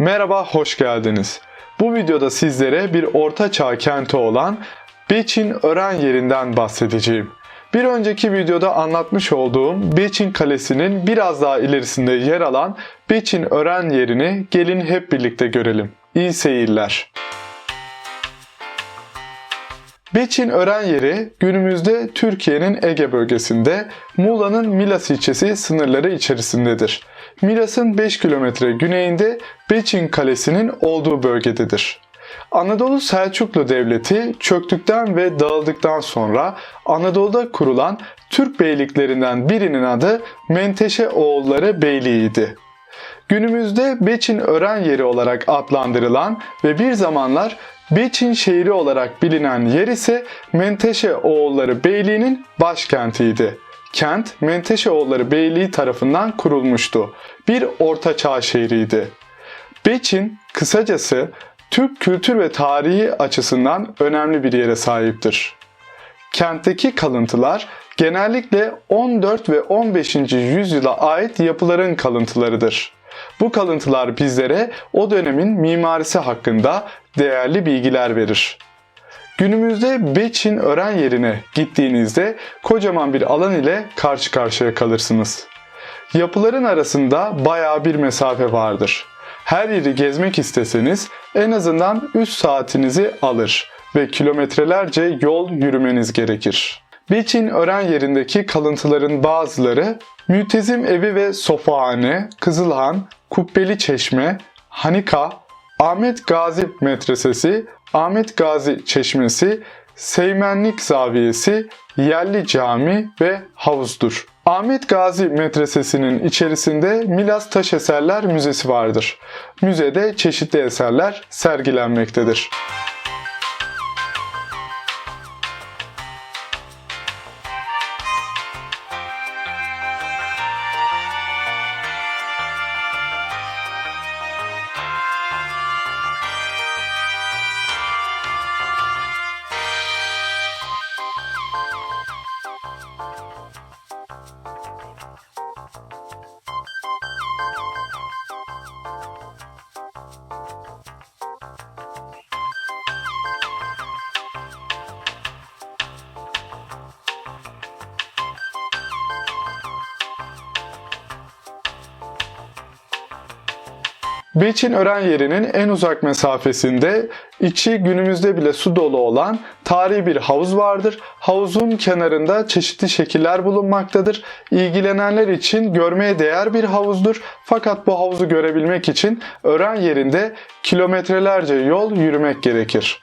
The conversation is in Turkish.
Merhaba, hoş geldiniz. Bu videoda sizlere bir orta çağ kenti olan Beçin Ören yerinden bahsedeceğim. Bir önceki videoda anlatmış olduğum Beçin Kalesi'nin biraz daha ilerisinde yer alan Beçin Ören yerini gelin hep birlikte görelim. İyi seyirler. Beçin Ören yeri günümüzde Türkiye'nin Ege bölgesinde Muğla'nın Milas ilçesi sınırları içerisindedir. Milas'ın 5 kilometre güneyinde Beçin Kalesi'nin olduğu bölgededir. Anadolu Selçuklu Devleti çöktükten ve dağıldıktan sonra Anadolu'da kurulan Türk beyliklerinden birinin adı Menteşe oğulları Beyliği'ydi. Günümüzde Beçin Ören yeri olarak adlandırılan ve bir zamanlar Beçin şehri olarak bilinen yer ise Menteşe oğulları Beyliği'nin başkentiydi. Kent Menteşe oğulları Beyliği tarafından kurulmuştu. Bir ortaçağ şehriydi. Beçin kısacası Türk kültür ve tarihi açısından önemli bir yere sahiptir. Kentteki kalıntılar genellikle 14 ve 15. yüzyıla ait yapıların kalıntılarıdır. Bu kalıntılar bizlere o dönemin mimarisi hakkında değerli bilgiler verir. Günümüzde Beçin öğren yerine gittiğinizde kocaman bir alan ile karşı karşıya kalırsınız. Yapıların arasında baya bir mesafe vardır. Her yeri gezmek isteseniz en azından 3 saatinizi alır ve kilometrelerce yol yürümeniz gerekir. Beçin öğren yerindeki kalıntıların bazıları Mütezim Evi ve Sofahane, Kızılhan, Kubbeli Çeşme, Hanika, Ahmet Gazi Medresesi, Ahmet Gazi Çeşmesi, Seymenlik Zaviyesi, Yerli Cami ve havuzdur. Ahmet Gazi Medresesi'nin içerisinde Milas Taş Eserler Müzesi vardır. Müzede çeşitli eserler sergilenmektedir. Beçin öğren yerinin en uzak mesafesinde içi günümüzde bile su dolu olan tarihi bir havuz vardır. Havuzun kenarında çeşitli şekiller bulunmaktadır. İlgilenenler için görmeye değer bir havuzdur. Fakat bu havuzu görebilmek için öğren yerinde kilometrelerce yol yürümek gerekir.